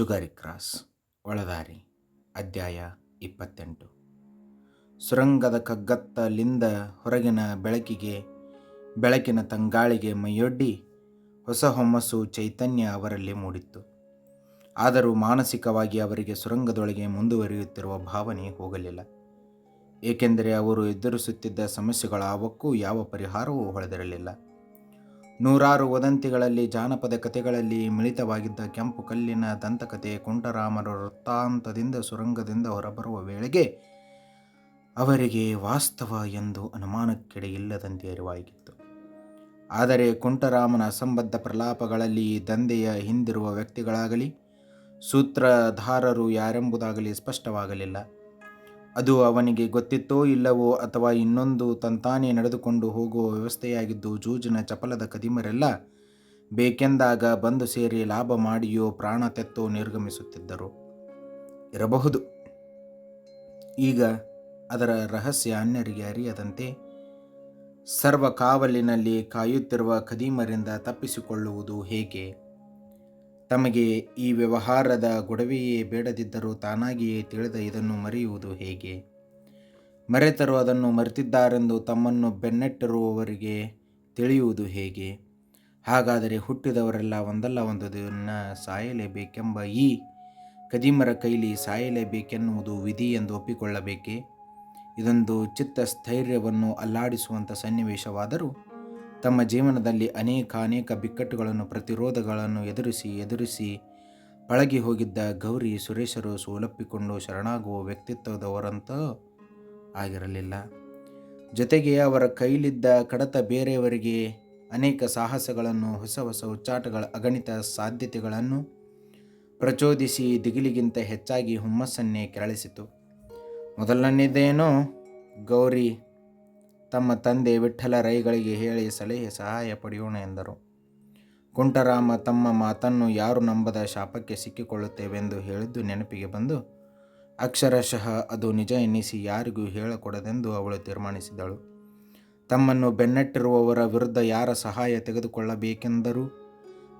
Jugari cross, ಒಳದಾರಿ, ಅಧ್ಯಾಯ ಇಪ್ಪತ್ತೆಂಟು. ಸುರಂಗದ ಕಗ್ಗತ್ತಲಿಂದ ಹೊರಗಿನ ಬೆಳಕಿಗೆ, ಬೆಳಕಿನ ತಂಗಾಳಿಗೆ ಮೈಯೊಡ್ಡಿ ಹೊಸ ಹೊಮ್ಮಸ್ಸು ಚೈತನ್ಯ ಅವರಲ್ಲಿ ಮೂಡಿತ್ತು. ಆದರೂ ಮಾನಸಿಕವಾಗಿ ಅವರಿಗೆ ಸುರಂಗದೊಳಗೆ ಮುಂದುವರಿಯುತ್ತಿರುವ ಭಾವನೆ ಹೋಗಲಿಲ್ಲ. ಏಕೆಂದರೆ ಅವರು ಎದುರಿಸುತ್ತಿದ್ದ ಸಮಸ್ಯೆಗಳ ಅವಕ್ಕೂ ಯಾವ ಪರಿಹಾರವೂ ಹೊಳೆದಿರಲಿಲ್ಲ. ನೂರಾರು ವದಂತಿಗಳಲ್ಲಿ, ಜಾನಪದ ಕಥೆಗಳಲ್ಲಿ ಮಿಳಿತವಾಗಿದ್ದ ಕೆಂಪು ಕಲ್ಲಿನ ದಂತಕಥೆ ಕುಂಟರಾಮರ ವೃತ್ತಾಂತದಿಂದ ಸುರಂಗದಿಂದ ಹೊರಬರುವ ವೇಳೆಗೆ ಅವರಿಗೆ ವಾಸ್ತವ ಎಂದು ಅನುಮಾನಕ್ಕೆಡೆಯಿಲ್ಲದಂತೆ ಅರಿವಾಗಿತ್ತು ಆದರೆ ಕುಂಟರಾಮನ ಅಸಂಬದ್ಧ ಪ್ರಲಾಪಗಳಲ್ಲಿ ದಂಧೆಯ ಹಿಂದಿರುವ ವ್ಯಕ್ತಿಗಳಾಗಲಿ, ಸೂತ್ರಧಾರರು ಯಾರೆಂಬುದಾಗಲಿ ಸ್ಪಷ್ಟವಾಗಲಿಲ್ಲ. ಅದು ಅವನಿಗೆ ಗೊತ್ತಿತ್ತೋ ಇಲ್ಲವೋ ಅಥವಾ ಇನ್ನೊಂದು ತಂತಾನೇ ನಡೆದುಕೊಂಡು ಹೋಗುವ ವ್ಯವಸ್ಥೆಯಾಗಿದ್ದು ಜೂಜಿನ ಚಪಲದ ಕದಿಮರೆಲ್ಲ ಬೇಕೆಂದಾಗ ಬಂದು ಸೇರಿ ಲಾಭ ಮಾಡಿಯೋ ಪ್ರಾಣ ತೆತ್ತೋ ನಿರ್ಗಮಿಸುತ್ತಿದ್ದರು. ಇರಬಹುದು. ಈಗ ಅದರ ರಹಸ್ಯ ಅನ್ಯರಿಗೆ ಅರಿಯದಂತೆ ಸರ್ವ ಕಾವಲಿನಲ್ಲಿ ಕಾಯುತ್ತಿರುವ ಖದೀಮರಿಂದ ತಪ್ಪಿಸಿಕೊಳ್ಳುವುದು ಹೇಗೆ? ತಮಗೆ ಈ ವ್ಯವಹಾರದ ಗೊಡವೆಯೇ ಬೇಡದಿದ್ದರೂ ತಾನಾಗಿಯೇ ತಿಳಿದ ಇದನ್ನು ಮರೆಯುವುದು ಹೇಗೆ? ಮರೆತರು ಅದನ್ನು ಮರೆತಿದ್ದಾರೆಂದು ತಮ್ಮನ್ನು ಬೆನ್ನಟ್ಟಿರುವವರಿಗೆ ತಿಳಿಯುವುದು ಹೇಗೆ? ಹಾಗಾದರೆ ಹುಟ್ಟಿದವರೆಲ್ಲ ಒಂದಲ್ಲ ಒಂದು ದಿನ ಸಾಯಲೇಬೇಕೆಂಬ ಈ ಕದಿಮರ ಕೈಲಿ ಸಾಯಲೇಬೇಕೆನ್ನುವುದು ವಿಧಿ ಎಂದು ಒಪ್ಪಿಕೊಳ್ಳಬೇಕೆ? ಇದೊಂದು ಚಿತ್ತ ಸ್ಥೈರ್ಯವನ್ನು ಅಲ್ಲಾಡಿಸುವಂಥ ಸನ್ನಿವೇಶವಾದರೂ ತಮ್ಮ ಜೀವನದಲ್ಲಿ ಅನೇಕ ಅನೇಕ ಬಿಕ್ಕಟ್ಟುಗಳನ್ನು, ಪ್ರತಿರೋಧಗಳನ್ನು ಎದುರಿಸಿ ಎದುರಿಸಿ ಪಳಗಿ ಹೋಗಿದ್ದ ಗೌರಿ ಸುರೇಶರು ಸೋಲಪ್ಪಿಕೊಂಡು ಶರಣಾಗುವ ವ್ಯಕ್ತಿತ್ವದವರಂತೂ ಆಗಿರಲಿಲ್ಲ. ಜೊತೆಗೆ ಅವರ ಕೈಲಿದ್ದ ಕಡತ ಬೇರೆಯವರಿಗೆ ಅನೇಕ ಸಾಹಸಗಳನ್ನು, ಹೊಸ ಹೊಸ ಉಚ್ಚಾಟಗಳ ಅಗಣಿತ ಸಾಧ್ಯತೆಗಳನ್ನು ಪ್ರಚೋದಿಸಿ ದಿಗಿಲಿಗಿಂತ ಹೆಚ್ಚಾಗಿ ಹುಮ್ಮಸ್ಸನ್ನೇ ಕೆರಳಿಸಿತು. ಮೊದಲನೇದೇನೋ ಗೌರಿ ತಮ್ಮ ತಂದೆ ವಿಠಲ ರೈಗಳಿಗೆ ಹೇಳಿ ಸಲಹೆ ಸಹಾಯ ಪಡೆಯೋಣ ಎಂದರು. ಕುಂಟರಾಮ ತಮ್ಮ ಮಾತನ್ನು ಯಾರು ನಂಬದ ಶಾಪಕ್ಕೆ ಸಿಕ್ಕಿಕೊಳ್ಳುತ್ತೇವೆಂದು ಹೇಳಿದ್ದು ನೆನಪಿಗೆ ಬಂದು, ಅಕ್ಷರಶಃ ಅದು ನಿಜ ಎನ್ನಿಸಿ ಯಾರಿಗೂ ಹೇಳಕೊಡದೆಂದು ಅವಳು ತೀರ್ಮಾನಿಸಿದಳು. ತಮ್ಮನ್ನು ಬೆನ್ನಟ್ಟಿರುವವರ ವಿರುದ್ಧ ಯಾರ ಸಹಾಯ ತೆಗೆದುಕೊಳ್ಳಬೇಕೆಂದರೂ?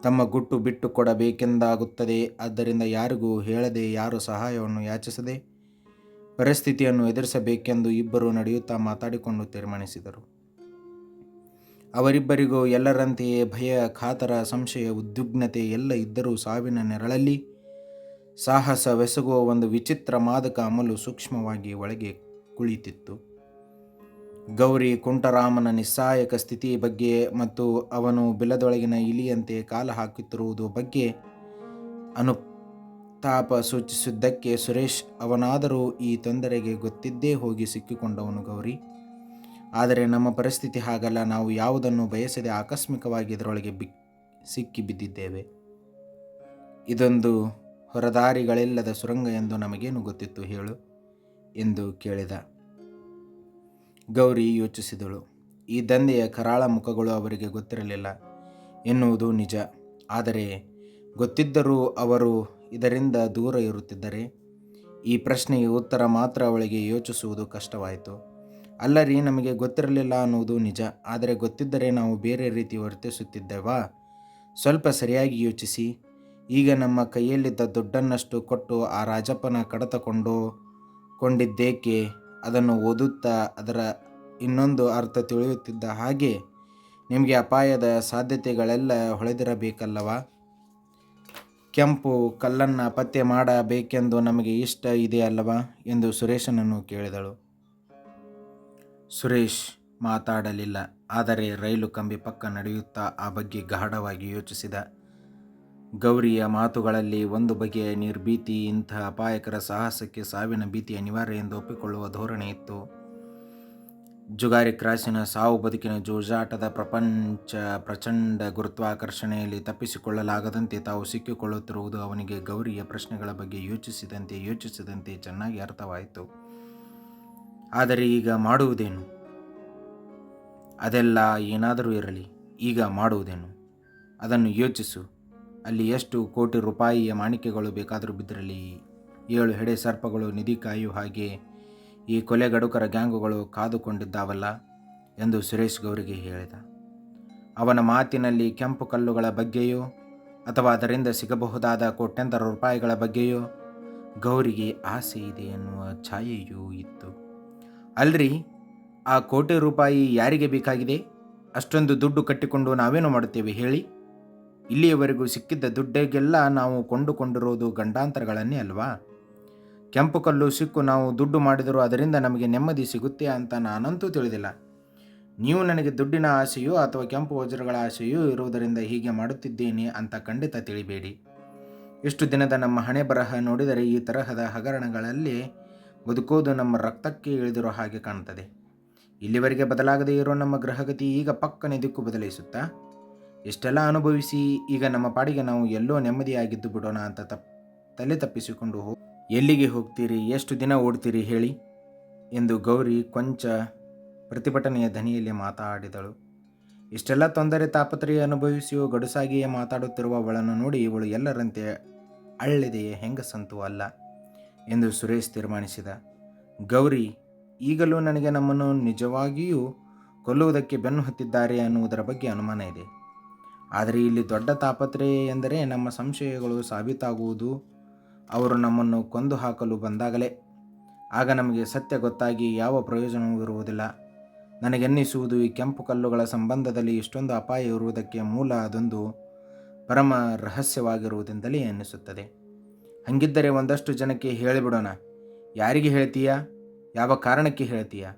ತಮ್ಮ ಗುಟ್ಟು ಬಿಟ್ಟು ಕೊಡಬೇಕೆಂದಾಗುತ್ತದೆ, ಆದ್ದರಿಂದ ಯಾರಿಗೂ ಹೇಳದೆ ಯಾರು ಸಹಾಯವನ್ನು ಯಾಚಿಸದೆ? ಪರಿಸ್ಥಿತಿಯನ್ನು ಎದುರಿಸಬೇಕೆಂದು ಇಬ್ಬರು ನಡೆಯುತ್ತಾ ಮಾತಾಡಿಕೊಂಡು ತೀರ್ಮಾನಿಸಿದರು. ಅವರಿಬ್ಬರಿಗೂ ಎಲ್ಲರಂತೆಯೇ ಭಯ ಕಾತರ ಸಂಶಯ, ಉದ್ವಿಗ್ನತೆ ಎಲ್ಲ ಇದ್ದರೂ ಸಾವಿನ ನೆರಳಲ್ಲಿ ಸಾಹಸವೆಸಗುವ ಒಂದು ವಿಚಿತ್ರ ಮಾದಕ ಅಮಲು ಸೂಕ್ಷ್ಮವಾಗಿ ಒಳಗೆ ಕುಳಿತಿತ್ತು. ಗೌರಿ ಕುಂಟರಾಮನ ನಿಸ್ಸಾಯಕ ಸ್ಥಿತಿ ಬಗ್ಗೆ ಮತ್ತು ಅವನು ಬಿಲದೊಳಗಿನ ಇಲಿಯಂತೆ ಕಾಲ ಹಾಕುತ್ತಿರುವುದು ಬಗ್ಗೆ ಅನು ತಾಪ ಸೂಚಿಸಿದ್ದಕ್ಕೆ ಸುರೇಶ್, ಅವನಾದರೂ ಈ ತೊಂದರೆಗೆ ಗೊತ್ತಿದ್ದೇ ಹೋಗಿ ಸಿಕ್ಕಿಕೊಂಡವನು ಗೌರಿ. ಆದರೆ ನಮ್ಮ ಪರಿಸ್ಥಿತಿ ಹಾಗಲ್ಲ, ನಾವು ಯಾವುದನ್ನು ಬಯಸದೆ ಆಕಸ್ಮಿಕವಾಗಿ ಇದರೊಳಗೆ ಬಿ, ಸಿಕ್ಕಿ ಬಿದ್ದಿದ್ದೇವೆ. ಇದೊಂದು ಹೊರದಾರಿಗಳಿಲ್ಲದ ಸುರಂಗ ಎಂದು ನಮಗೇನು ಗೊತ್ತಿತ್ತು ಹೇಳು? ಎಂದು ಕೇಳಿದ. ಗೌರಿ ಯೋಚಿಸಿದಳು. ಈ ದಂಧೆಯ ಕರಾಳ ಮುಖಗಳು ಅವರಿಗೆ ಗೊತ್ತಿರಲಿಲ್ಲ. ಎನ್ನುವುದು ನಿಜ. ಆದರೆ ಗೊತ್ತಿದ್ದರೂ ಅವರು ಇದರಿಂದ ದೂರ ಇರುತ್ತಿದ್ದರೆ ಈ ಪ್ರಶ್ನೆಗೆ ಉತ್ತರ ಮಾತ್ರ ಅವಳಿಗೆ ಯೋಚಿಸುವುದು ಕಷ್ಟವಾಯಿತು. ಅಲ್ಲರಿ, ನಮಗೆ ಗೊತ್ತಿರಲಿಲ್ಲ ಅನ್ನುವುದು ನಿಜ. ಆದರೆ ಗೊತ್ತಿದ್ದರೆ ನಾವು ಬೇರೆ ರೀತಿ ವರ್ತಿಸುತ್ತಿದ್ದೇವಾ? ಸ್ವಲ್ಪ ಸರಿಯಾಗಿ ಯೋಚಿಸಿ. ಈಗ ನಮ್ಮ ಕೈಯಲ್ಲಿದ್ದ ದುಡ್ಡನ್ನಷ್ಟು ಕೊಟ್ಟು ಆ ರಾಜಪ್ಪನ ಕಡತಕೊಂಡು ಕೊಂಡಿದ್ದೇಕೆ? ಅದನ್ನು ಓದುತ್ತಾ ಅದರ ಇನ್ನೊಂದು ಅರ್ಥ ತಿಳಿಯುತ್ತಿದ್ದ ಹಾಗೆ ನಿಮಗೆ ಅಪಾಯದ ಸಾಧ್ಯತೆಗಳೆಲ್ಲ ಹೊಳೆದಿರಬೇಕಲ್ಲವಾ? ಕೆಂಪು ಕಲ್ಲನ್ನು ಪತ್ತೆ ಮಾಡಬೇಕೆಂದು ನಮಗೆ ಇಷ್ಟ ಇದೆ ಅಲ್ಲವಾ ಎಂದು ಸುರೇಶನನ್ನು ಕೇಳಿದಳು. ಸುರೇಶ್ ಮಾತಾಡಲಿಲ್ಲ, ಆದರೆ ರೈಲು ಕಂಬಿ ಪಕ್ಕ ನಡೆಯುತ್ತಾ ಆ ಬಗ್ಗೆ ಗಾಢವಾಗಿ ಯೋಚಿಸಿದ. ಗೌರಿಯ ಮಾತುಗಳಲ್ಲಿ ಒಂದು ಬಗೆಯ ನಿರ್ಭೀತಿ ಇಂತಹ ಅಪಾಯಕರ ಸಾಹಸಕ್ಕೆ ಸಾವಿನ ಭೀತಿ ಅನಿವಾರ್ಯ ಎಂದು ಒಪ್ಪಿಕೊಳ್ಳುವ ಧೋರಣೆ ಇತ್ತು. ಜುಗಾರಿ ಕ್ರಾಸಿನ ಸಾವು ಬದುಕಿನ ಜೂಜಾಟದ ಪ್ರಪಂಚ ಪ್ರಚಂಡ ಗುರುತ್ವಾಕರ್ಷಣೆಯಲ್ಲಿ ತಪ್ಪಿಸಿಕೊಳ್ಳಲಾಗದಂತೆ ತಾವು ಸಿಕ್ಕಿಕೊಳ್ಳುತ್ತಿರುವುದು ಅವನಿಗೆ ಗೌರಿಯ ಪ್ರಶ್ನೆಗಳ ಬಗ್ಗೆ ಯೋಚಿಸಿದಂತೆ ಯೋಚಿಸಿದಂತೆ ಚೆನ್ನಾಗಿ ಅರ್ಥವಾಯಿತು. ಆದರೆ ಈಗ ಮಾಡುವುದೇನು? ಅದೆಲ್ಲ ಏನಾದರೂ ಇರಲಿ, ಈಗ ಮಾಡುವುದೇನು? ಅದನ್ನು ಯೋಚಿಸು. ಅಲ್ಲಿ ಎಷ್ಟು ಕೋಟಿ ರೂಪಾಯಿಯ ಮಾಣಿಕೆಗಳು ಬೇಕಾದರೂ ಬಿದ್ದಿರಲಿ. ಏಳು ಹೆಡೆ ಸರ್ಪಗಳು, ನಿಧಿ ಕಾಯುವ ಹಾಗೆ ಈ ಕೊಲೆಗಡುಕರ ಗ್ಯಾಂಗುಗಳು ಕಾದುಕೊಂಡಿದ್ದಾವಲ್ಲ ಎಂದು ಸುರೇಶ್ ಗೌರಿಗೆ ಹೇಳಿದ. ಅವನ ಮಾತಿನಲ್ಲಿ ಕೆಂಪು ಕಲ್ಲುಗಳ ಬಗ್ಗೆಯೋ ಅಥವಾ ಅದರಿಂದ ಸಿಗಬಹುದಾದ ಕೋಟ್ಯಂತರ ರೂಪಾಯಿಗಳ ಬಗ್ಗೆಯೋ ಗೌರಿಗೆ ಆಸೆ ಇದೆ ಎನ್ನುವ ಛಾಯೆಯೂ ಇತ್ತು. ಅಲ್ರಿ, ಆ ಕೋಟಿ ರೂಪಾಯಿ ಯಾರಿಗೆ ಬೇಕಾಗಿದೆ? ಅಷ್ಟೊಂದು ದುಡ್ಡು ಕಟ್ಟಿಕೊಂಡು ನಾವೇನು ಮಾಡುತ್ತೇವೆ ಹೇಳಿ? ಇಲ್ಲಿಯವರೆಗೂ ಸಿಕ್ಕಿದ್ದ ದುಡ್ಡೆಗೆಲ್ಲ ನಾವು ಕೊಂಡುಕೊಂಡಿರೋದು ಗಂಡಾಂತರಗಳನ್ನೇ ಅಲ್ವಾ? ಕೆಂಪು ಕಲ್ಲು, ಸಿಕ್ಕು ನಾವು ದುಡ್ಡು ಮಾಡಿದರೂ ಅದರಿಂದ ನಮಗೆ ನೆಮ್ಮದಿ ಸಿಗುತ್ತೆ ಅಂತ ನಾನಂತೂ ತಿಳಿದಿಲ್ಲ. ನೀವು ನನಗೆ ದುಡ್ಡಿನ ಆಸೆಯೋ ಅಥವಾ ಕೆಂಪು ವಜ್ರಗಳ ಆಸೆಯೋ ಇರುವುದರಿಂದ ಹೀಗೆ ಮಾಡುತ್ತಿದ್ದೇನೆ ಅಂತ ಖಂಡಿತ ತಿಳಿಬೇಡಿ. ಇಷ್ಟು ದಿನದ ನಮ್ಮ ಹಣೆ ಬರಹ ನೋಡಿದರೆ ಈ ತರಹದ ಹಗರಣಗಳಲ್ಲಿ ಬದುಕೋದು ನಮ್ಮ ರಕ್ತಕ್ಕೆ ಇಳಿದಿರೋ ಹಾಗೆ ಕಾಣ್ತದೆ ಇಲ್ಲಿವರೆಗೆ ಬದಲಾಗದೇ ಇರೋ ನಮ್ಮ ಗ್ರಹಗತಿ ಈಗ ಪಕ್ಕನೆ ದಿಕ್ಕು ಬದಲಿಸುತ್ತಾ ಇಷ್ಟೆಲ್ಲ ಅನುಭವಿಸಿ ಈಗ ನಮ್ಮ ಪಾಡಿಗೆ ನಾವು ಎಲ್ಲೋ ನೆಮ್ಮದಿಯಾಗಿದ್ದು ಬಿಡೋಣ ಅಂತ ತಪ್, ತಲೆ ತಪ್ಪಿಸಿಕೊಂಡು ಹೋ ಎಲ್ಲಿಗೆ ಹೋಗ್ತೀರಿ, ಎಷ್ಟು ದಿನ ಓಡ್ತೀರಿ ಹೇಳಿ? ಎಂದು ಗೌರಿ ಕೊಂಚ ಪ್ರತಿಭಟನೆಯ ಧನಿಯಲ್ಲಿ ಮಾತಾಡಿದಳು. ಇಷ್ಟೆಲ್ಲ ತೊಂದರೆ ತಾಪತ್ರೆಯ ಅನುಭವಿಸಿಯೂ ಗಡುಸಾಗಿಯೇ ಮಾತಾಡುತ್ತಿರುವ ಅವಳನ್ನು ನೋಡಿ ಇವಳು ಎಲ್ಲರಂತೆ ಅಳ್ಳಿದೆಯೇ ಹೆಂಗಸಂತೂ ಅಲ್ಲ ಎಂದು ಸುರೇಶ್ ತೀರ್ಮಾನಿಸಿದ. ಗೌರಿ, ಈಗಲೂ ನನಗೆ ನಮ್ಮನ್ನು ನಿಜವಾಗಿಯೂ ಕೊಲ್ಲುವುದಕ್ಕೆ ಬೆನ್ನು ಹತ್ತಿದ್ದಾರೆ ಅನ್ನುವುದರ ಬಗ್ಗೆ ಅನುಮಾನ ಇದೆ. ಆದರೆ ಇಲ್ಲಿ ದೊಡ್ಡ ತಾಪತ್ರೆ ಎಂದರೆ ನಮ್ಮ ಸಂಶಯಗಳು ಸಾಬೀತಾಗುವುದು ಅವರು ನಮ್ಮನ್ನು ಕೊಂದು ಹಾಕಲು ಬಂದಾಗಲೇ. ಆಗ ನಮಗೆ ಸತ್ಯ ಗೊತ್ತಾಗಿ ಯಾವ ಪ್ರಯೋಜನವೂ ಇರುವುದಿಲ್ಲ. ನನಗೆನ್ನಿಸುವುದು ಈ ಕೆಂಪು ಕಲ್ಲುಗಳ ಸಂಬಂಧದಲ್ಲಿ ಇಷ್ಟೊಂದು ಅಪಾಯ ಇರುವುದಕ್ಕೆ ಮೂಲ ಅದೊಂದು ಪರಮ ರಹಸ್ಯವಾಗಿರುವುದೆಂದಲೇ ಎನ್ನಿಸುತ್ತದೆ. ಹಂಗಿದ್ದರೆ ಒಂದಷ್ಟು ಜನಕ್ಕೆ ಹೇಳಿಬಿಡೋಣ. ಯಾರಿಗೆ ಹೇಳ್ತೀಯಾ? ಯಾವ ಕಾರಣಕ್ಕೆ ಹೇಳ್ತೀಯಾ?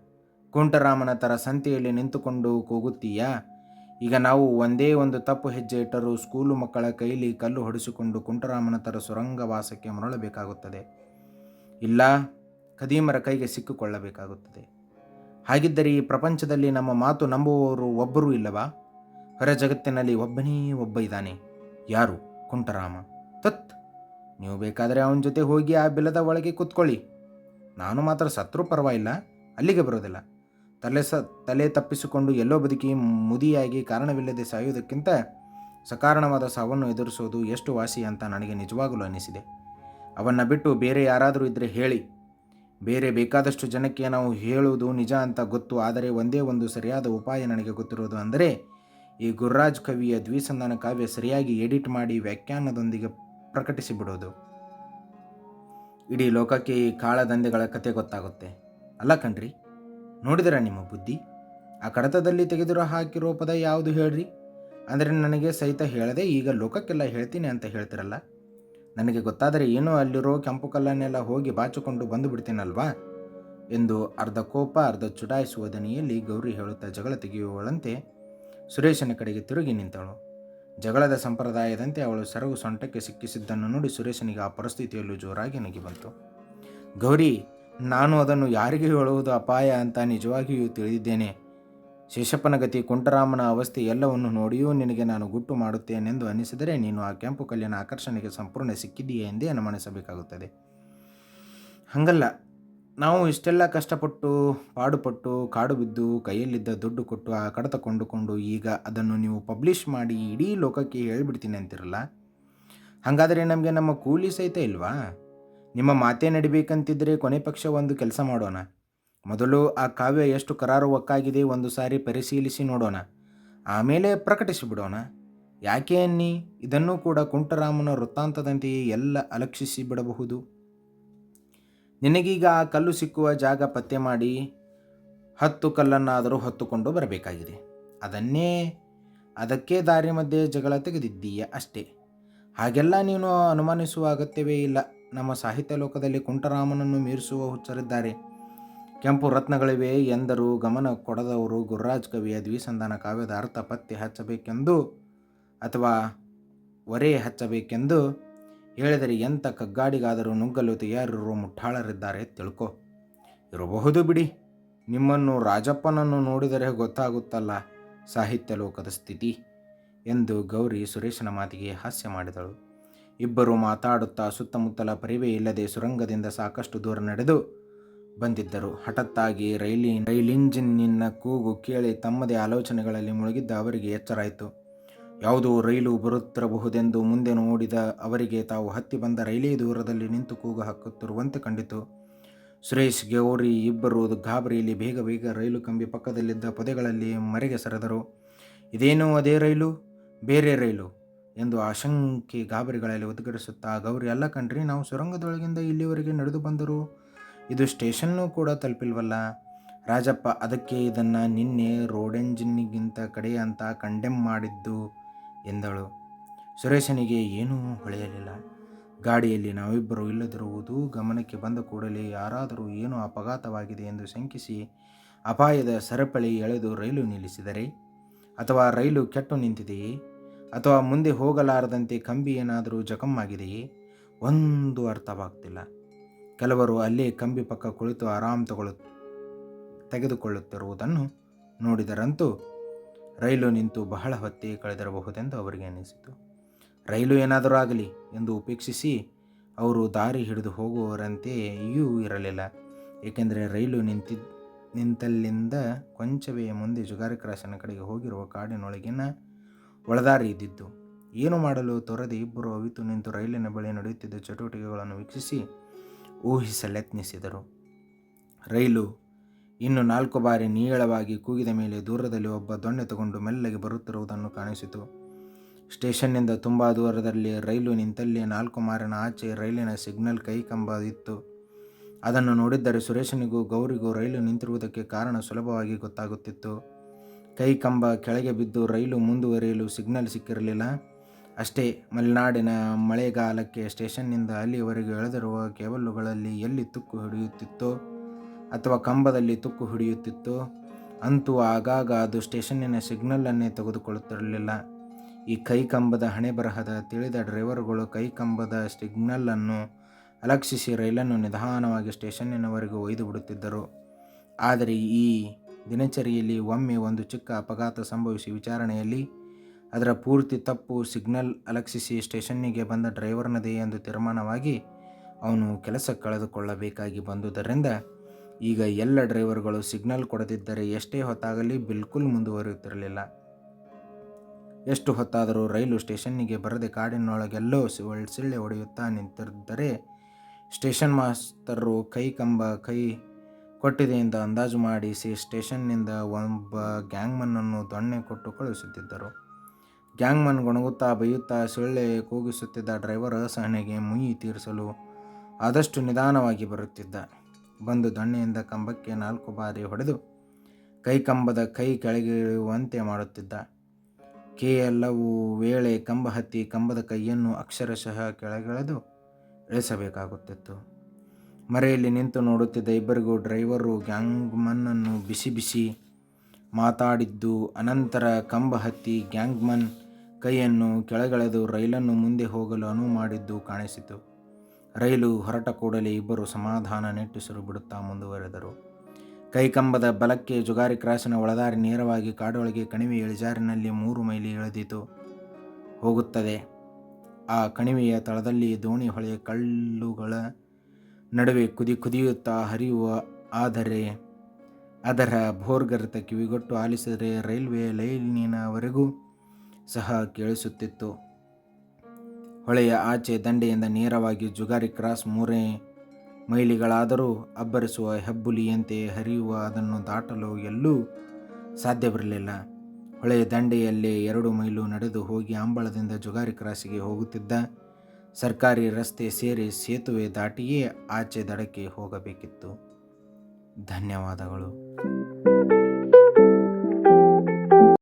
ಕುಂಟರಾಮನ ಥರ ಸಂತೆಯಲ್ಲಿ ನಿಂತುಕೊಂಡು ಕೂಗುತ್ತೀಯಾ? ಈಗ ನಾವು ಒಂದೇ ಒಂದು ತಪ್ಪು ಹೆಜ್ಜೆ ಇಟ್ಟರೂ ಸ್ಕೂಲು ಮಕ್ಕಳ ಕೈಲಿ ಕಲ್ಲು ಹೊಡೆಸಿಕೊಂಡು ಕುಂಟರಾಮನ ಥರ ಸುರಂಗವಾಸಕ್ಕೆ ಮರಳಬೇಕಾಗುತ್ತದೆ. ಇಲ್ಲ, ಖದೀಮರ ಕೈಗೆ ಸಿಕ್ಕಿಕೊಳ್ಳಬೇಕಾಗುತ್ತದೆ. ಹಾಗಿದ್ದರೆ ಈ ಪ್ರಪಂಚದಲ್ಲಿ ನಮ್ಮ ಮಾತು ನಂಬುವವರು ಒಬ್ಬರೂ ಇಲ್ಲವಾ? ಹೊರ ಜಗತ್ತಿನಲ್ಲಿ ಒಬ್ಬನೇ ಒಬ್ಬ ಇದ್ದಾನೆ. ಯಾರು? ಕುಂಟರಾಮ. ತತ್ ನೀವು ಬೇಕಾದರೆ ಅವನ ಜೊತೆ ಹೋಗಿ ಆ ಬಿಲದ ಒಳಗೆ ಕೂತ್ಕೊಳ್ಳಿ. ನಾನು ಮಾತ್ರ ಸತ್ರೂ ಪರವಾಗಿಲ್ಲ, ಅಲ್ಲಿಗೆ ಬರೋದಿಲ್ಲ. ತಲೆ ಸ, ತಲೆ ತಪ್ಪಿಸಿಕೊಂಡು ಎಲ್ಲೋ ಬದುಕಿ ಮುದಿಯಾಗಿ ಕಾರಣವಿಲ್ಲದೆ ಸಾಯುವುದಕ್ಕಿಂತ ಸಕಾರಣವಾದ ಸಾವನ್ನು ಎದುರಿಸೋದು ಎಷ್ಟು ವಾಸಿ ಅಂತ ನನಗೆ ನಿಜವಾಗಲೂ ಅನಿಸಿದೆ ಅವನ್ನು ಬಿಟ್ಟು ಬೇರೆ ಯಾರಾದರೂ ಇದ್ದರೆ ಹೇಳಿ. ಬೇರೆ ಬೇಕಾದಷ್ಟು ಜನಕ್ಕೆ ನಾವು ಹೇಳುವುದು ನಿಜ ಅಂತ ಗೊತ್ತು, ಆದರೆ ಒಂದೇ ಒಂದು ಸರಿಯಾದ ಉಪಾಯ ನನಗೆ ಗೊತ್ತಿರೋದು ಅಂದರೆ, ಈ ಗುರುರಾಜ್ ಕವಿಯ ದ್ವಿಸಂಧಾನ ಕಾವ್ಯ ಸರಿಯಾಗಿ ಎಡಿಟ್ ಮಾಡಿ ವ್ಯಾಖ್ಯಾನದೊಂದಿಗೆ ಪ್ರಕಟಿಸಿಬಿಡೋದು ಇಡೀ ಲೋಕಕ್ಕೆ ಈ ಕಾಳದಂಧೆಗಳ ಕತೆ ಗೊತ್ತಾಗುತ್ತೆ. ಅಲ್ಲ ಕಣ್ರಿ? ನೋಡಿದಿರ ನಿಮ್ಮ ಬುದ್ಧಿ? ಆ ಕಡತದಲ್ಲಿ ತೆಗೆದಿರೋ ಹಾಕಿರೋ ಪದ ಯಾವುದು ಹೇಳ್ರಿ? ಅಂದರೆ ನನಗೆ ಸಹಿತ ಹೇಳದೆ ಈಗ ಲೋಕಕ್ಕೆಲ್ಲ ಹೇಳ್ತೀನಿ ಅಂತ ಹೇಳ್ತಿರಲ್ಲ. ನನಗೆ ಗೊತ್ತಾದರೆ ಏನೋ ಅಲ್ಲಿರೋ ಕೆಂಪು ಕಲ್ಲನ್ನೆಲ್ಲ ಹೋಗಿ ಬಾಚಿಕೊಂಡು ಬಂದು ಬಿಡ್ತೀನಲ್ವಾ? ಎಂದು ಅರ್ಧ ಕೋಪ, ಅರ್ಧ ಚುಡಾಯಿಸುವ ದನಿಯಲ್ಲಿ ಗೌರಿ ಹೇಳುತ್ತಾ ಜಗಳ ತೆಗೆಯುವಳಂತೆ ಸುರೇಶನ ಕಡೆಗೆ ತಿರುಗಿ ನಿಂತಳು. ಜಗಳದ ಸಂಪ್ರದಾಯದಂತೆ ಅವಳು ಸರಗು ಸೊಂಟಕ್ಕೆ ಸಿಕ್ಕಿಸಿದ್ದನ್ನು ನೋಡಿ ಸುರೇಶನಿಗೆ ಆ ಪರಿಸ್ಥಿತಿಯಲ್ಲೂ ಜೋರಾಗಿ ನಗಿ ಬಂತು ಗೌರಿ ನಾನು ಅದನ್ನು ಯಾರಿಗೆ ಹೇಳುವುದು ಅಪಾಯ ಅಂತ ನಿಜವಾಗಿಯೂ ತಿಳಿದಿದ್ದೇನೆ. ಶೇಷಪ್ಪನ ಗತಿ ಕುಂಟರಾಮನ ಅವಸ್ಥೆ ಎಲ್ಲವನ್ನು ನೋಡಿಯೂ ನಿನಗೆ ನಾನು ಗುಟ್ಟು ಮಾಡುತ್ತೇನೆಂದು ಅನಿಸಿದರೆ ನೀನು ಆ ಕೆಂಪು ಕಲ್ಲಿನ ಆಕರ್ಷಣೆಗೆ ಸಂಪೂರ್ಣ ಸಿಕ್ಕಿದೆಯೇ ಎಂದೇ ಅನುಮಾನಿಸಬೇಕಾಗುತ್ತದೆ ಹಂಗಲ್ಲ, ನಾವು ಇಷ್ಟೆಲ್ಲ ಕಷ್ಟಪಟ್ಟು, ಪಾಡುಪಟ್ಟು, ಕಾಡು ಬಿದ್ದು, ಕೈಯಲ್ಲಿದ್ದ ದುಡ್ಡು ಕೊಟ್ಟು, ಆ ಕಡತ ಕೊಂಡುಕೊಂಡು ಈಗ ಅದನ್ನು ನೀವು ಪಬ್ಲಿಷ್ ಮಾಡಿ ಇಡೀ ಲೋಕಕ್ಕೆ ಹೇಳಿಬಿಡ್ತೀನಿ ಅಂತಿರಲ್ಲ? ಹಾಗಾದರೆ ನಮಗೆ ನಮ್ಮ ಕೂಲಿ ಸಹಿತ ಇಲ್ವಾ? ನಿಮ್ಮ ಮಾತೇ ನಡಿಬೇಕಂತಿದ್ದರೆ ಕೊನೆ ಪಕ್ಷ ಒಂದು ಕೆಲಸ ಮಾಡೋಣ. ಮೊದಲು ಆ ಕಾವ್ಯ ಎಷ್ಟು ಕರಾರುವಕ್ಕಾಗಿದೆ ಒಂದು ಸಾರಿ ಪರಿಶೀಲಿಸಿ ನೋಡೋಣ. ಆಮೇಲೆ ಪ್ರಕಟಿಸಿಬಿಡೋಣ. ಯಾಕೆ ಅನ್ನಿ? ಇದನ್ನೂ ಕೂಡ ಕುಂಟರಾಮನ ವೃತ್ತಾಂತದಂತೆಯೇ ಎಲ್ಲ ಅಲಕ್ಷಿಸಿ ಬಿಡಬಹುದು ನಿನಗೀಗ ಆ ಕಲ್ಲು ಸಿಕ್ಕುವ ಜಾಗ ಪತ್ತೆ ಮಾಡಿ, ಹತ್ತು ಕಲ್ಲನ್ನಾದರೂ ಹೊತ್ತುಕೊಂಡು ಬರಬೇಕಾಗಿದೆ. ಅದನ್ನೇ, ಅದಕ್ಕೆ ದಾರಿ ಮಧ್ಯೆ ಜಗಳ ತೆಗೆದಿದ್ದೀಯ ಅಷ್ಟೇ. ಹಾಗೆಲ್ಲ ನೀನು ಅನುಮಾನಿಸುವ ಅಗತ್ಯವೇ ಇಲ್ಲ. ನಮ್ಮ ಸಾಹಿತ್ಯ ಲೋಕದಲ್ಲಿ ಕುಂಟರಾಮನನ್ನು ಮೀರಿಸುವ ಹುಚ್ಚರಿದ್ದಾರೆ. ಕೆಂಪು ರತ್ನಗಳಿವೆ ಎಂದರು. ಗಮನ ಕೊಡದವರು ಗುರುರಾಜ್ ಕವಿಯ ದ್ವಿಸಂಧಾನ ಕಾವ್ಯದ ಅರ್ಥ ಪತ್ತೆ ಹಚ್ಚಬೇಕೆಂದು ಅಥವಾ ಒರೆ ಹಚ್ಚಬೇಕೆಂದು ಹೇಳಿದರೆ ಎಂಥ ಕಗ್ಗಾಡಿಗಾದರೂ ನುಗ್ಗಲು ತಯಾರಿರುವ ಮುಠಾಳರಿದ್ದಾರೆ ತಿಳ್ಕೊ. ಇರಬಹುದು ಬಿಡಿ. ನಿಮ್ಮನ್ನು ರಾಜಪ್ಪನನ್ನು ನೋಡಿದರೆ ಗೊತ್ತಾಗುತ್ತಲ್ಲ ಸಾಹಿತ್ಯ ಲೋಕದ ಸ್ಥಿತಿ ಎಂದು ಗೌರಿ ಸುರೇಶನ ಮಾತಿಗೆ ಹಾಸ್ಯ ಮಾಡಿದಳು. ಇಬ್ಬರು ಮಾತಾಡುತ್ತಾ ಸುತ್ತಮುತ್ತಲ ಪರಿವೇ ಇಲ್ಲದೆ ಸುರಂಗದಿಂದ ಸಾಕಷ್ಟು ದೂರ ನಡೆದು ಬಂದಿದ್ದರು. ಹಠತ್ತಾಗಿ ರೈಲಿ ರೈಲಿಂಜಿನ್ನಿನ ಕೂಗು ಕೇಳಿ ತಮ್ಮದೇ ಆಲೋಚನೆಗಳಲ್ಲಿ ಮುಳುಗಿದ್ದ ಅವರಿಗೆ ಎಚ್ಚರಾಯಿತು ಯಾವುದೋ ರೈಲು ಬರುತ್ತಿರಬಹುದೆಂದು ಮುಂದೆ ನೋಡಿದ ಅವರಿಗೆ ತಾವು ಹತ್ತಿ ಬಂದ ರೈಲೇ ದೂರದಲ್ಲಿ ನಿಂತು ಕೂಗು ಹಾಕುತ್ತಿರುವಂತೆ ಕಂಡಿತು. ಸುರೇಶ್, ಗೌರಿ ಇಬ್ಬರು ಗಾಬರಿಯಲ್ಲಿ ಬೇಗ ಬೇಗ ರೈಲು ಕಂಬಿ ಪಕ್ಕದಲ್ಲಿದ್ದ ಪೊದೆಗಳಲ್ಲಿ ಮರೆಗೆ ಸರಿದರು. ಇದೇನು ಅದೇ ರೈಲು? ಬೇರೆ ರೈಲು? ಎಂದು ಆಶಂಕೆ ಗಾಬರಿಗಳಲ್ಲಿ ಉದ್ಗರಿಸುತ್ತಾ, ಗೌರಿ, ಅಲ್ಲ ಕಣ್ರಿ, ನಾವು ಸುರಂಗದೊಳಗಿಂದ ಇಲ್ಲಿವರೆಗೆ ನಡೆದು ಬಂದರು ಇದು ಸ್ಟೇಷನ್ನೂ ಕೂಡ ತಲುಪಿಲ್ವಲ್ಲ? ರಾಜಪ್ಪ, ಅದಕ್ಕೆ ಇದನ್ನು ನಿನ್ನೆ ರೋಡೆಂಜಿನ್ಗಿಂತ ಕಡೆ ಅಂತ ಕಂಡೆಮ್ ಮಾಡಿದ್ದು ಎಂದಳು. ಸುರೇಶನಿಗೆ ಏನೂ ಹೊಳೆಯಲಿಲ್ಲ. ಗಾಡಿಯಲ್ಲಿ ನಾವಿಬ್ಬರು ಇಲ್ಲದಿರುವುದು ಗಮನಕ್ಕೆ ಬಂದ ಕೂಡಲೇ ಯಾರಾದರೂ ಏನು ಅಪಘಾತವಾಗಿದೆ ಎಂದು ಶಂಕಿಸಿ ಅಪಾಯದ ಸರಪಳಿ ಎಳೆದು ರೈಲು ನಿಲ್ಲಿಸಿದರೆ? ಅಥವಾ ರೈಲು ಕೆಟ್ಟು ನಿಂತಿದೆಯೇ? ಅಥವಾ ಮುಂದೆ ಹೋಗಲಾರದಂತೆ ಕಂಬಿ ಏನಾದರೂ ಜಖಮ್ಮಾಗಿದೆಯೇ ಒಂದು ಅರ್ಥವಾಗ್ತಿಲ್ಲ. ಕೆಲವರು ಅಲ್ಲೇ ಕಂಬಿ ಪಕ್ಕ ಕುಳಿತು ಆರಾಮ್ ತಗೊಳ್ಳು, ತೆಗೆದುಕೊಳ್ಳುತ್ತಿರುವುದನ್ನು ನೋಡಿದರಂತೂ ರೈಲು ನಿಂತು ಬಹಳ ಹೊತ್ತೇ ಕಳೆದಿರಬಹುದೆಂದು ಅವರಿಗೆ ಅನಿಸಿತು. ರೈಲು ಏನಾದರೂ ಆಗಲಿ ಎಂದು ಉಪೇಕ್ಷಿಸಿ ಅವರು ದಾರಿ ಹಿಡಿದು ಹೋಗುವವರಂತೆಯೂ ಇರಲಿಲ್ಲ. ಏಕೆಂದರೆ ರೈಲು ನಿಂತಿ, ನಿಂತಲ್ಲಿಂದ ಕೊಂಚವೇ ಮುಂದೆ ಜುಗಾರಿ ಕ್ರಾಸಿನ ಕಡೆಗೆ ಹೋಗಿರುವ ಕಾಡಿನೊಳಗಿನ ಒಳದಾರಿ ಇದ್ದಿದ್ದು ಏನು ಮಾಡಲು ತೊರೆದು ಇಬ್ಬರು ಅವಿತು ನಿಂತು ರೈಲಿನ ಬಳಿ ನಡೆಯುತ್ತಿದ್ದ ಚಟುವಟಿಕೆಗಳನ್ನು ವೀಕ್ಷಿಸಿ ಊಹಿಸಲೆತ್ನಿಸಿದರು. ರೈಲು ಇನ್ನು ನಾಲ್ಕು ಬಾರಿ ನೀಳವಾಗಿ ಕೂಗಿದ ಮೇಲೆ ದೂರದಲ್ಲಿ ಒಬ್ಬ ದೊಣ್ಣೆ ತಗೊಂಡು ಮೆಲ್ಲಗೆ ಬರುತ್ತಿರುವುದನ್ನು ಕಾಣಿಸಿತು. ಸ್ಟೇಷನ್ನಿಂದ ತುಂಬ ದೂರದಲ್ಲಿ ರೈಲು ನಿಂತಲ್ಲಿ ನಾಲ್ಕು ಮಾರಿನ ಆಚೆ ರೈಲಿನ ಸಿಗ್ನಲ್ ಕೈಕಂಬ ಇತ್ತು ಅದನ್ನು ನೋಡಿದ್ದರೆ ಸುರೇಶನಿಗೂ ಗೌರಿಗೂ ರೈಲು ನಿಂತಿರುವುದಕ್ಕೆ ಕಾರಣ ಸುಲಭವಾಗಿ ಗೊತ್ತಾಗುತ್ತಿತ್ತು. ಕೈ ಕಂಬ ಕೆಳಗೆ ಬಿದ್ದು ರೈಲು ಮುಂದುವರಿಯಲು ಸಿಗ್ನಲ್ ಸಿಕ್ಕಿರಲಿಲ್ಲ. ಅಷ್ಟೇ, ಮಲೆನಾಡಿನ ಮಳೆಗಾಲಕ್ಕೆ ಸ್ಟೇಷನ್ನಿಂದ ಅಲ್ಲಿಯವರೆಗೆ ಎಳೆದಿರುವ ಕೇಬಲ್ಲುಗಳಲ್ಲಿ ಎಲ್ಲಿ ತುಕ್ಕು ಹಿಡಿಯುತ್ತಿತ್ತೋ ಅಥವಾ ಕಂಬದಲ್ಲಿ ತುಕ್ಕು ಹಿಡಿಯುತ್ತಿತ್ತೋ, ಅಂತೂ ಆಗಾಗ ಅದು ಸ್ಟೇಷನ್ನಿನ ಸಿಗ್ನಲನ್ನೇ ತೆಗೆದುಕೊಳ್ಳುತ್ತಿರಲಿಲ್ಲ. ಈ ಕೈ ಕಂಬದ ಹಣೆ ಬರಹದ ತಿಳಿದ ಡ್ರೈವರ್ಗಳು ಕೈ ಕಂಬದ ಸಿಗ್ನಲನ್ನು ಅಲಕ್ಷಿಸಿ ರೈಲನ್ನು ನಿಧಾನವಾಗಿ ಸ್ಟೇಷನ್ನಿನವರೆಗೂ ಒಯ್ದು ಬಿಡುತ್ತಿದ್ದರು. ಆದರೆ ಈ ದಿನಚರಿಯಲ್ಲಿ ಒಮ್ಮೆ ಒಂದು ಚಿಕ್ಕ ಅಪಘಾತ ಸಂಭವಿಸಿ ವಿಚಾರಣೆಯಲ್ಲಿ ಅದರ ಪೂರ್ತಿ ತಪ್ಪು ಸಿಗ್ನಲ್ ಅಲಕ್ಷಿಸಿ ಸ್ಟೇಷನ್ನಿಗೆ ಬಂದ ಡ್ರೈವರ್ನದೇ ಎಂದು ತೀರ್ಮಾನವಾಗಿ ಅವನು ಕೆಲಸ ಕಳೆದುಕೊಳ್ಳಬೇಕಾಗಿ ಬಂದುದರಿಂದ ಈಗ ಎಲ್ಲ ಡ್ರೈವರ್ಗಳು ಸಿಗ್ನಲ್ ಕೊಡದಿದ್ದರೆ ಎಷ್ಟೇ ಹೊತ್ತಾಗಲಿ ಬಿಲ್ಕುಲ್ ಮುಂದುವರಿಯುತ್ತಿರಲಿಲ್ಲ. ಎಷ್ಟು ಹೊತ್ತಾದರೂ ರೈಲು ಸ್ಟೇಷನ್ನಿಗೆ ಬರದೆ ಕಾಡಿನೊಳಗೆಲ್ಲೋ ಸಿಳ್ಳೆ ಹೊಡೆಯುತ್ತಾ ನಿಂತಿದ್ದರೆ ಸ್ಟೇಷನ್ ಮಾಸ್ತರು ಕೈ ಕಂಬ, ಕೈ ಕೊಟ್ಟಿದೆ ಎಂದು ಅಂದಾಜು ಮಾಡಿಸಿ ಸ್ಟೇಷನ್ನಿಂದ ಒಬ್ಬ ಗ್ಯಾಂಗ್ಮನ್ನನ್ನು ದೊಣ್ಣೆ ಕೊಟ್ಟು ಕಳುಹಿಸುತ್ತಿದ್ದರು. ಗ್ಯಾಂಗ್ಮನ್ ಗೊಣಗುತ್ತಾ ಬೈಯುತ್ತಾ ಸೊಳ್ಳೆ ಕೂಗಿಸುತ್ತಿದ್ದ ಡ್ರೈವರ್ ಸಹನೆಗೆ ಮುಯಿ ತೀರಿಸಲು ಆದಷ್ಟು ನಿಧಾನವಾಗಿ ಬರುತ್ತಿದ್ದ. ಬಂದು ದೊಣ್ಣೆಯಿಂದ ಕಂಬಕ್ಕೆ ನಾಲ್ಕು ಬಾರಿ ಹೊಡೆದು ಕೈ ಕಂಬದ ಕೈ ಕೆಳಗಿಳಿಯುವಂತೆ ಮಾಡುತ್ತಿದ್ದ. ಎಲ್ಲವೂ ವೇಳೆ ಕಂಬ ಹತ್ತಿ ಕಂಬದ ಕೈಯನ್ನು ಅಕ್ಷರಶಃ ಕೆಳಗೆಳೆದು ಇಳಿಸಬೇಕಾಗುತ್ತಿತ್ತು ಮರೆಯಲ್ಲಿ ನಿಂತು ನೋಡುತ್ತಿದ್ದ ಇಬ್ಬರಿಗೂ ಡ್ರೈವರು ಗ್ಯಾಂಗ್ಮನ್ನನ್ನು ಬಿಸಿ ಬಿಸಿ ಮಾತಾಡಿದ್ದು, ಅನಂತರ ಕಂಬ ಹತ್ತಿ ಗ್ಯಾಂಗ್ಮನ್ ಕೈಯನ್ನು ಕೆಳಗೆಳೆದು ರೈಲನ್ನು ಮುಂದೆ ಹೋಗಲು ಅನುವು ಮಾಡಿದ್ದು ಕಾಣಿಸಿತು. ರೈಲು ಹೊರಟ ಕೂಡಲೇ ಇಬ್ಬರು ಸಮಾಧಾನ ನೆಟ್ಟಿಸಲು ಬಿಡುತ್ತಾ ಮುಂದುವರೆದರು. ಕೈಕಂಬದ ಬಲಕ್ಕೆ ಜುಗಾರಿ ಕ್ರಾಸಿನ ಒಳದಾರಿ ನೇರವಾಗಿ ಕಾಡೊಳಗೆ ಕಣಿವೆ ಇಳಿಜಾರಿನಲ್ಲಿ ಮೂರು ಮೈಲಿ ಇಳಿದಿತು. ಹೋಗುತ್ತದೆ. ಆ ಕಣಿವೆಯ ತಳದಲ್ಲಿ ದೋಣಿ ಹೊಳೆಯ ಕಳ್ಳುಗಳ ನಡುವೆ ಕುದಿ ಕುದಿಯುತ್ತಾ ಹರಿಯುವ ಆದರೆ ಅದರ ಭೋರ್ಗರತ ಕಿವಿಗೊಟ್ಟು ಆಲಿಸಿದರೆ ರೈಲ್ವೆ ಲೈನಿನವರೆಗೂ ಸಹ ಕೇಳಿಸುತ್ತಿತ್ತು. ಹೊಳೆಯ ಆಚೆ ದಂಡೆಯಿಂದ ನೇರವಾಗಿ ಜುಗಾರಿ ಕ್ರಾಸ್ ಮೂರೇ ಮೈಲಿಗಳಾದರೂ ಅಬ್ಬರಿಸುವ ಹೆಬ್ಬುಲಿಯಂತೆ ಹರಿಯುವ ಅದನ್ನು ದಾಟಲು ಎಲ್ಲೂ ಸಾಧ್ಯವಿರಲಿಲ್ಲ. ಹೊಳೆಯ ದಂಡೆಯಲ್ಲೇ ಎರಡು ಮೈಲು ನಡೆದು ಹೋಗಿ ಅಂಬಳದಿಂದ ಜುಗಾರಿ ಕ್ರಾಸಿಗೆ ಹೋಗುತ್ತಿದ್ದ ಸರ್ಕಾರಿ ರಸ್ತೆ ಸೇರಿ ಸೇತುವೆ ದಾಟಿಯೇ ಆಚೆ ದಡಕ್ಕೆ ಹೋಗಬೇಕಿತ್ತು. ಧನ್ಯವಾದಗಳು.